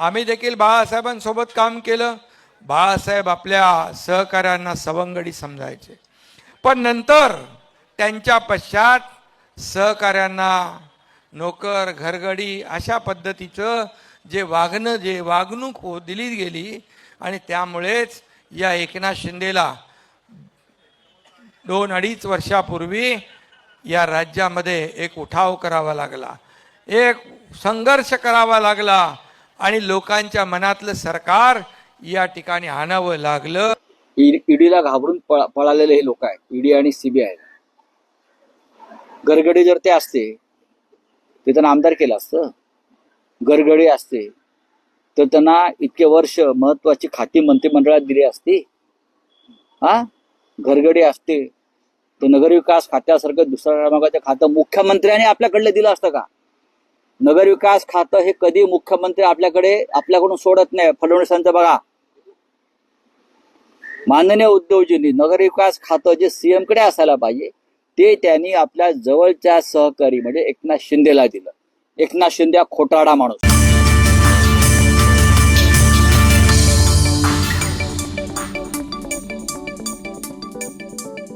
आम्ही देखील बाळासाहेबांसोबत काम केलं. बाळासाहेब आपल्या सहकाऱ्यांना सवंगडी समजायचे. पण नंतर त्यांच्या पश्चात सहकाऱ्यांना नोकर घरगडी अशा पद्धतीचं जे वागणं जे वागणूक हो दिली गेली आणि त्यामुळेच या एकनाथ शिंदेला दोन अडीच वर्षापूर्वी या राज्यामध्ये एक उठाव करावा लागला. एक संघर्ष करावा लागला. आणि लोकांच्या मनातलं सरकार या ठिकाणी आणावं लागलं. ईडीला घाबरून पळालेले हे लोक आहेत. ईडी आणि सीबीआय गरगडी जर ते असते ते त्यांना आमदार केलं असतं. गरगडी असते तर त्यांना इतके वर्ष महत्वाची खाती मंत्रिमंडळात दिली असती. हा? घरगडी असते तर नगरविकास खात्यासारखं दुसऱ्या क्रमांकाचं खातं मुख्यमंत्र्यांनी आपल्याकडलं दिलं असतं का? नगरविकास खातं हे कधी मुख्यमंत्री आपल्याकडे आपल्याकडून सोडत नाही. फडणवीसांचं बघा. माननीय उद्योगजींनी नगरविकास खातं जे सीएमकडे असायला पाहिजे ते त्यांनी आपल्या जवळच्या सहकारी म्हणजे एकनाथ शिंदेला दिलं. एकनाथ शिंदे हा खोटाडा माणूस.